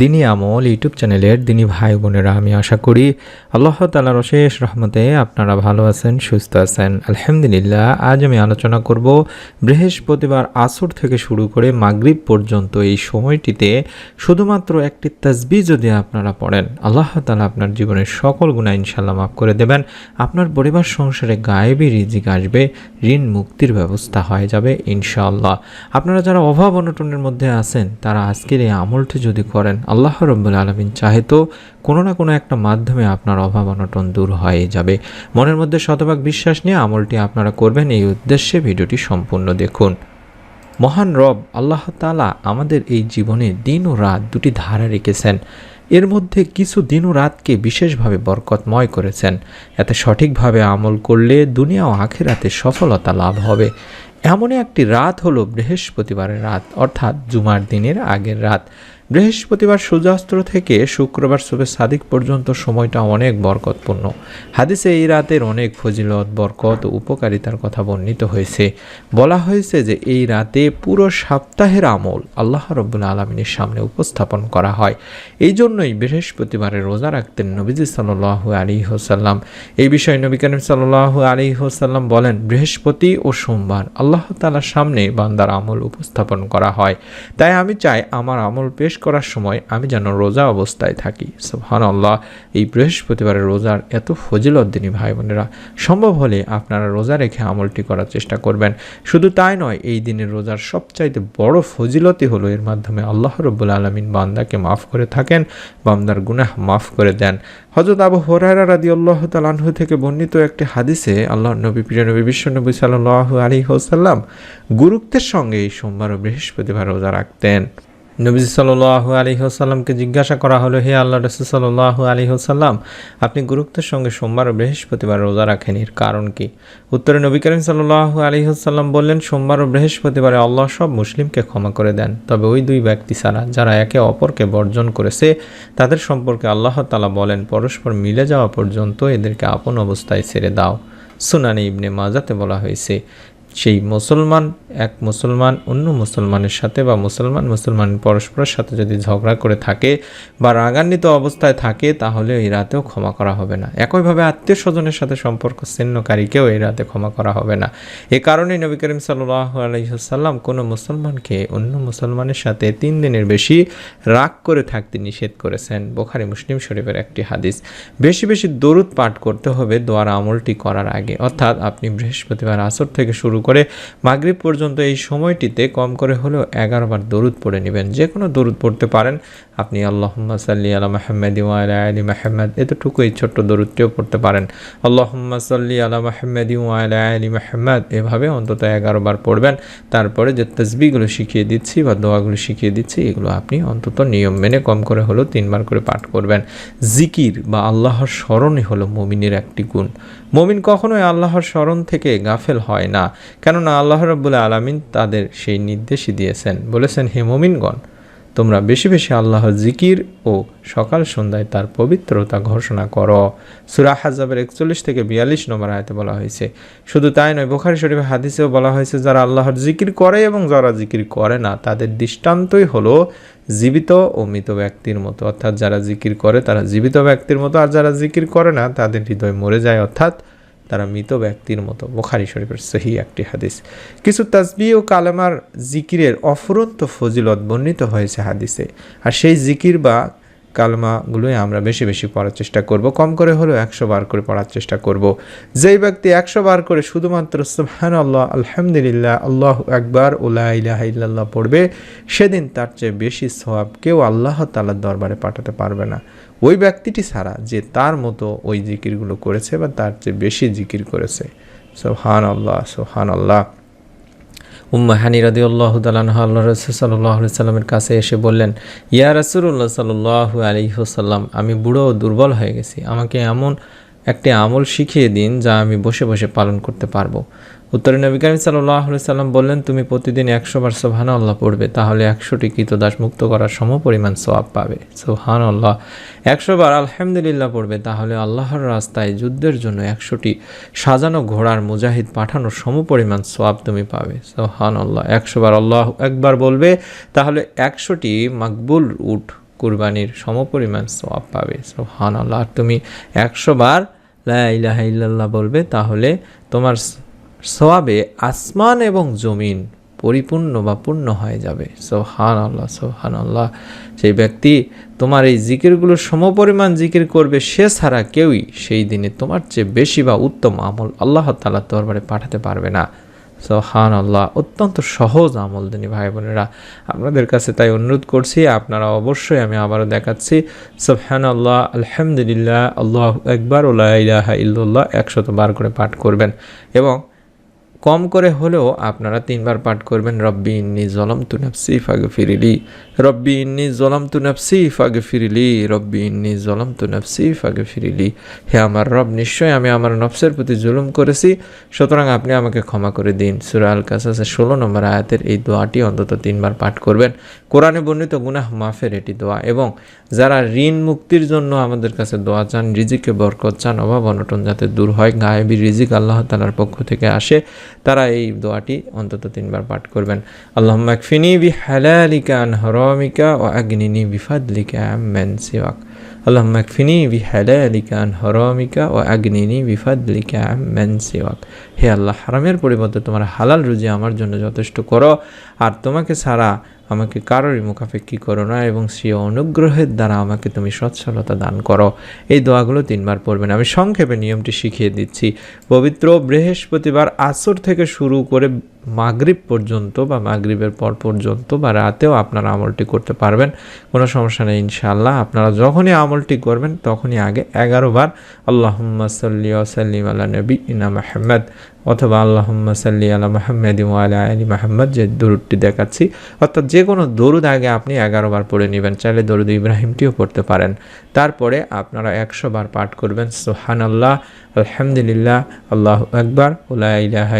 দিনী আমল ইউটিউব চ্যানেলের দিনী ভাই বোনেরা, আমি আশা করি আল্লাহ তালার অশেষ রহমতে আপনারা ভালো আছেন, সুস্থ আছেন। আলহামদুলিল্লাহ, আজ আমি আলোচনা করব বৃহস্পতিবার আসর থেকে শুরু করে মাগরিব পর্যন্ত এই সময়টিতে শুধুমাত্র একটি তাসবি যদি আপনারা পড়েন, আল্লাহ তালা আপনার জীবনের সকল গুণা ইনশাল্লাহ মাফ করে দেবেন। আপনার পরিবার সংসারে গায়েবী রিজিক আসবে, ঋণ মুক্তির ব্যবস্থা হয়ে যাবে ইনশাআল্লাহ। আপনারা যারা অভাব অনটনের মধ্যে আছেন, তারা আজকের এই আমলটি যদি করেন আল্লাহ রব্বুল আলমিন চাহে তো কোনো না কোনো একটা মাধ্যমে আপনার অভাব অনটন দূর হয়ে যাবে। মনের মধ্যে শতভাগ বিশ্বাস নিয়ে আমলটি আপনারা করবেন, এই উদ্দেশ্যে ভিডিওটি সম্পূর্ণ দেখুন। মহান রব আল্লাহ তালা আমাদের এই জীবনে দিন ও রাত দুটি ধারা রেখেছেন। এর মধ্যে কিছু দিন ও রাতকে বিশেষভাবে বরকতময় করেছেন। এতে সঠিকভাবে আমল করলে দুনিয়া ও আখেরাতে সফলতা লাভ হবে। এমনই একটি রাত হলো বৃহস্পতিবারের রাত, অর্থাৎ জুমার দিনের আগের রাত। বৃহস্পতিবার সূর্যাস্ত থেকে শুক্রবার শুভে সাদিক পর্যন্ত সময়টা অনেক বরকতপূর্ণ। হাদিসে এই রাতের অনেক ফজিলত, বরকত উপকারিতার কথা বর্ণিত হয়েছে। বলা হয়েছে যে এই রাতে পুরো সপ্তাহের আমল আল্লাহ রব্বুল আলমিনের সামনে উপস্থাপন করা হয়। এই জন্যই বৃহস্পতিবারে রোজা রাখতেন নবীজি সাল্লাহ আলী হোসাল্লাম এই বিষয়ে নবী করিম সাল্লাহ আলী হোসাল্লাম বলেন, বৃহস্পতি ও সোমবার আল্লাহ তালার সামনে বান্দার আমল উপস্থাপন করা হয়। তাই আমি চাই আমার আমল পেশ করার সময় আমি যেন রোজা অবস্থায় থাকি। সুহান আল্লাহ এই বৃহস্পতিবারের রোজার এত ফজিলত দিনী ভাই বোনেরা সম্ভব হলে আপনারা রোজা রেখে আমলটি করার চেষ্টা করবেন। শুধু তাই নয়, এই দিনের রোজার সবচাইতে বড় ফজিলতই হলো এর মাধ্যমে আল্লাহ রব্বুল আলমিন বান্দাকে মাফ করে থাকেন, বান্দার গুনাহ মাফ করে দেন। হজরত আবু হরারা রাদি আল্লাহ তালাহু থেকে বর্ণিত একটি হাদিসে আল্লাহ নবী, প্রিয় নবী বিশ্ব নবী সাল্লাহ আলী হোসাল্লাম গুরুত্বের সঙ্গে এই সোমবার ও বৃহস্পতিবার রোজা রাখতেন। নবী সাল্লাহ আলী হোসাল্লামকে জিজ্ঞাসা করা হলো, হে আল্লাহ রসুল সাল্লাহ আলী হোসাল্লাম আপনি গুরুত্বের সঙ্গে সোমবার ও বৃহস্পতিবার রোজা রাখেন, এর কারণ কি? উত্তরে নবী করিম সাল্লাহ আলী হোসাল্লাম বললেন, সোমবার ও বৃহস্পতিবারে আল্লাহ সব মুসলিমকে ক্ষমা করে দেন। তবে ওই দুই ব্যক্তি ছাড়া যারা একে অপরকে বর্জন করেছে, তাদের সম্পর্কে আল্লাহ তালা বলেন, পরস্পর মিলে যাওয়া পর্যন্ত এদেরকে আপন অবস্থায় ছেড়ে দাও। সুনানি ইবনে মাজাতে বলা হয়েছে সেই মুসলমান, এক মুসলমান, অন্য মুসলমানের সাথে বা মুসলমান মুসলমান পরস্পরের সাথে যদি ঝগড়া করে থাকে বা রাগান্বিত অবস্থায় থাকে, তাহলে এই রাতেও ক্ষমা করা হবে না। একইভাবে আত্মীয় স্বজনের সাথে সম্পর্ক ছিন্নকারীকেও এই রাতে ক্ষমা করা হবে না। এ কারণেই নবী করিম সাল্লাহ কোনো মুসলমানকে অন্য মুসলমানের সাথে তিন দিনের বেশি রাগ করে থাকতে নিষেধ করেছেন। বোখারি, মুসলিম শরীফের একটি হাদিস। বেশি বেশি দরুদ পাঠ করতে হবে, দোয়ার আমলটি করার আগে। অর্থাৎ আপনি বৃহস্পতিবার আসর থেকে শুরু করে মাগরীব পর্যন্ত এই সময়টিতে কম করে হলেও এগারোবার দরুদ পড়ে নেবেন। যে কোনো দরুদ পড়তে পারেন। আপনি আল্লাহম্মা সাল্লি আলা মাহমেদ ওয়ালা আলী মাহমেদ এতটুকু এই ছোট্ট দরুদটিও পড়তে পারেন। আল্লাহম্মা সাল্লি আলা মাহমেদ ওয়ালা আলী মাহমেদ এভাবে অন্তত এগারো বার পড়বেন। তারপরে যে তসবিগুলো শিখিয়ে দিচ্ছি বা দোয়াগুলো শিখিয়ে দিচ্ছি, এগুলো আপনি অন্তত নিয়ম মেনে কম করে হলেও তিনবার করে পাঠ করবেন। জিকির বা আল্লাহর স্মরণই হলো মমিনের একটি গুণ। মমিন কখনোই আল্লাহর স্মরণ থেকে গাফেল হয় না। কেননা আল্লাহ রব্বুল্লাহ আলমিন তাদের সেই নির্দেশই দিয়েছেন। বলেছেন, হে মমিনগণ তোমরা বেশি বেশি আল্লাহর জিকির ও সকাল সন্ধ্যায় তার পবিত্রতা ঘোষণা করো। সুরা হাজাবের একচল্লিশ থেকে বিয়াল্লিশ নম্বর আয়তে বলা হয়েছে, শুধু তাই নয়, বোখারি শরীফের হাদিসেও বলা হয়েছে, যারা আল্লাহর জিকির করে এবং যারা জিকির করে না, তাদের দৃষ্টান্তই হলো জীবিত ও মৃত ব্যক্তির মতো। অর্থাৎ যারা জিকির করে তারা জীবিত ব্যক্তির মতো, আর যারা জিকির করে না, তাদের হৃদয় মরে যায়। অর্থাৎ তারা মৃত ব্যক্তির মতো। বোখারি শরীফের সহি একটি হাদিস। কিছু তাজবি ও কালামার জিকিরের অফুরন্ত ফজিলত বর্ণিত হয়েছে হাদিসে। আর সেই জিকির বা কালমাগুলোই আমরা বেশি বেশি পড়ার চেষ্টা করব। কম করে হলেও একশো বার করে পড়ার চেষ্টা করব। যেই ব্যক্তি একশো বার করে শুধুমাত্র সুবহান আল্লাহ আলহামদুলিল্লাহ, আল্লাহ একবার ওলা ইলাহা পড়বে, সেদিন তার চেয়ে বেশি সওয়াব কেউ আল্লাহ তালার দরবারে পাঠাতে পারবে না। ওই ব্যক্তিটি ছাড়া যে তার মতো ওই জিকিরগুলো করেছে বা তার চেয়ে বেশি জিকির করেছে। সোহান আল্লাহ সোহান আল্লাহ উম্মা হানি আল্লাহ রসুল সাল্লাহ সাল্লামের কাছে এসে বললেন, ইয়া রসুল্লাহ সাল্লাহ আলিহসাল্লাম আমি বুড়ো দুর্বল হয়ে গেছি। আমাকে এমন একটি আমল শিখিয়ে দিন যা আমি বসে বসে পালন করতে পারব। উত্তরে নবী করিম সাল্লাহ সাল্লাম বললেন, তুমি প্রতিদিন একশো বার সোহান আল্লাহ পড়বে, তাহলে একশোটি কৃতদাস মুক্ত করার সম পরিমাণ সোয়াব পাবে। সোহান আল্লাহ একশো বার আলহামদুলিল্লাহ পড়বে, তাহলে আল্লাহর রাস্তায় যুদ্ধের জন্য একশোটি সাজানো ঘোড়ার মুজাহিদ পাঠানোর সম পরিমাণ সোয়াব তুমি পাবে। সোহান আল্লাহ একশো বার আল্লাহ একবার বলবে, তাহলে একশোটি মাকবুল উঠ কুরবানির সমপরিমাণ সোয়াব পাবে। সোহান আল্লাহ আর তুমি একশো বার লা ইলাহা ইল্লাল্লাহ বলবে, তাহলে তোমার সোয়াবে আসমান এবং জমিন পরিপূর্ণ বা পূর্ণ হয়ে যাবে। সোহান আল্লাহ সোহান আল্লাহ সেই ব্যক্তি তোমার এই জিকিরগুলো সমপরিমাণ জিকির করবে, সে ছাড়া কেউই সেই দিনে তোমার চেয়ে বেশি বা উত্তম আমল আল্লাহ তালা দরবারে পাঠাতে পারবে না। সোহান আল্লাহ অত্যন্ত সহজ আমল দিনী ভাই বোনেরা। আপনাদের কাছে তাই অনুরোধ করছি, আপনারা অবশ্যই আমি আবারও দেখাচ্ছি সোহান আল্লাহ আলহামদুলিল্লাহ, আল্লাহ একবার ওলা ইলাহা ইল্লাল্লাহ, একশত বার করে পাঠ করবেন। এবং কম করে হলেও আপনারা তিনবার পাঠ করবেন, রব্বি ইন্নি জলম তু নাফসি ফাগে ফিরিলি রব্বি ইন্নি জলম তু নাফসি ফাগে ফিরিলি রব্বি ইন্নি জলম তু নাফসি ফাগে ফিরিলি হে আমার রব নিশ্চয় আমি আমার নফসের প্রতি জুলুম করেছি, সুতরাং আপনি আমাকে ক্ষমা করে দিন। সুরা আল কাসাসের ষোলো নম্বর আয়াতের এই দোয়াটি অন্তত তিনবার পাঠ করবেন। কোরআনে বর্ণিত গুনাহ মাফের এটি দোয়া এবং যারা ঋণ মুক্তির জন্য আমাদের কাছে দোয়া চান, রিজিকে বরকত চান, অভাব অনটন যাতে দূর হয়, গায়েবী রিজিক আল্লাহ তালার পক্ষ থেকে আসে। তারা এই দোয়াটি অন্তত তিনবার পাঠ করবেন। আল্লাহ মাকফিনি বি হালালিকা আন হরমিকা ও আগ্নিনি বিফাদলিকা আম্মেন সিওয়াক। আল্লাহ মাকফিনি বি হালালিকা আন হরমিকা ও আগ্নিনি বিফাদলিকা আম্মেন সিওয়াক। হে আল্লাহ, হারামের পরিবর্তে তোমার হালাল রুজি আমার জন্য যথেষ্ট করো। আর তোমাকে ছাড়া আমাকে কারোরই মুখাপেক্ষি করো না এবং সে অনুগ্রহের দ্বারা আমাকে তুমি সচ্ছলতা দান করো। এই দোয়াগুলো তিনবার পড়বেন। আমি সংক্ষেপে নিয়মটি শিখিয়ে দিচ্ছি। পবিত্র বৃহস্পতিবার আসর থেকে শুরু করে মাগরিব পর্যন্ত বা মাগরিবের পর পর্যন্ত বা রাতেও আপনারা আমলটি করতে পারবেন। কোনো সমস্যা নেই, ইনশাআল্লাহ। আপনারা যখনই আমলটি করবেন, তখনই আগে এগারো বার আল্লাহম্মা সাল্লি ওসাল্লিম আল্লাহ নবী ইনা মাহমদ অথবা আল্লাহম্মা সাল্লি আলা মাহমেদ আলা আলী মাহমদ যে দরুদটি দেখাচ্ছি। অর্থাৎ যে কোনো দরুদ আগে আপনি এগারো বার পড়ে নেবেন, চাইলে দরুদ ইব্রাহিমটিও পড়তে পারেন। তারপরে আপনারা একশো বার পাঠ করবেন সোহান আল্লাহ আলহামদুলিল্লাহ, আল্লাহ একবার উল্লাহ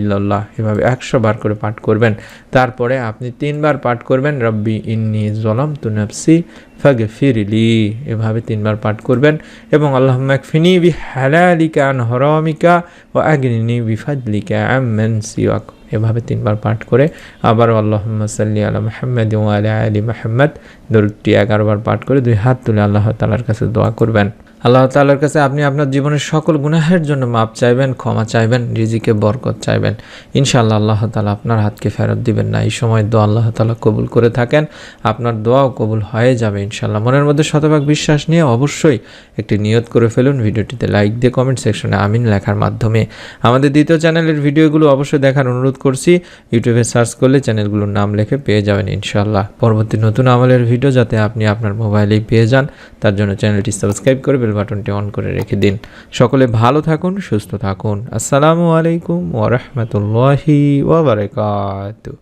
ইল্লাল্লাহ, এভাবে একশো বার করে পাঠ করবেন। তারপরে আপনি তিনবার পাঠ করবেন, রব্বি ইন্নি জলম তু নফসি ফাগে ফিরিলি এভাবে তিনবার পাঠ করবেন। এবং আল্লাহ ফিনি বি হালালিকা আন হরমিকা ও আগ্নিনি বিফাদলিকা আমেন সিওয়াক। এভাবে তিনবার পাঠ করে আবার আল্লাহ সাল্লি আলা মাহমদ আলা আলী মাহমদ দরুদটি এগারোবার পাঠ করে দুই হাত তুলে আল্লাহ তালার কাছে দোয়া করবেন। আল্লাহ তালার কাছে আপনি আপনার জীবনের সকল গুনাহের জন্য মাপ চাইবেন, ক্ষমা চাইবেন, রিজিকে বরকত চাইবেন। ইনশাআল্লাহ আল্লাহ তালা আপনার হাতকে ফেরত দিবেন না। এই সময় দোয়া আল্লাহ তালা কবুল করে থাকেন। আপনার দোয়াও কবুল হয়ে যাবে ইনশাআল্লাহ। মনের মধ্যে শতভাগ বিশ্বাস নিয়ে অবশ্যই একটি নিয়ত করে ফেলুন। ভিডিওটিতে লাইক দিয়ে কমেন্ট সেকশনে আমিন লেখার মাধ্যমে। আমাদের দ্বিতীয় চ্যানেলের ভিডিওগুলো অবশ্যই দেখার অনুরোধ করছি। ইউটিউবে সার্চ করলে চ্যানেলগুলোর নাম লিখে পেয়ে যাবেন ইনশাআল্লাহ। পরবর্তী নতুন আমলের ভিডিও যাতে আপনি আপনার মোবাইলেই পেয়ে যান, তার জন্য চ্যানেলটি সাবস্ক্রাইব করে বেল বাটনটি অন করে রেখে দিন। সকলে ভালো থাকুন, সুস্থ থাকুন। আসসালামু আলাইকুম ওরহমতুল্লাহি ওবরাকাতু